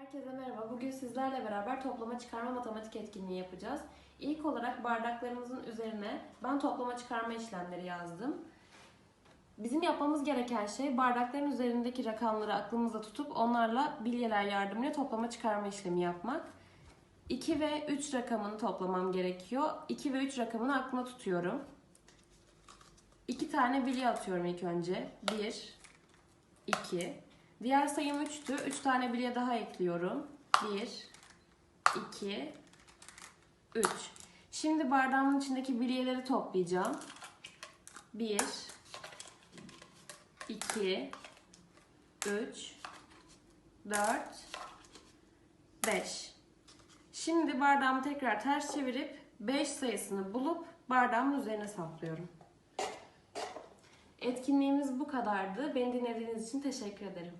Herkese merhaba. Bugün sizlerle beraber toplama çıkarma matematik etkinliği yapacağız. İlk olarak bardaklarımızın üzerine ben toplama çıkarma işlemleri yazdım. Bizim yapmamız gereken şey bardakların üzerindeki rakamları aklımızda tutup onlarla bilyeler yardımıyla toplama çıkarma işlemi yapmak. 2 ve 3 rakamını toplamam gerekiyor. 2 ve 3 rakamını aklımda tutuyorum. 2 tane bilye atıyorum ilk önce. 1, 2. Diğer sayım 3'tü. 3 tane bilye daha ekliyorum. 1, 2, 3. Şimdi bardağımın içindeki bilyeleri toplayacağım. 1, 2, 3, 4, 5. Şimdi bardağımı tekrar ters çevirip 5 sayısını bulup bardağımın üzerine saplıyorum. Etkinliğimiz bu kadardı. Beni dinlediğiniz için teşekkür ederim.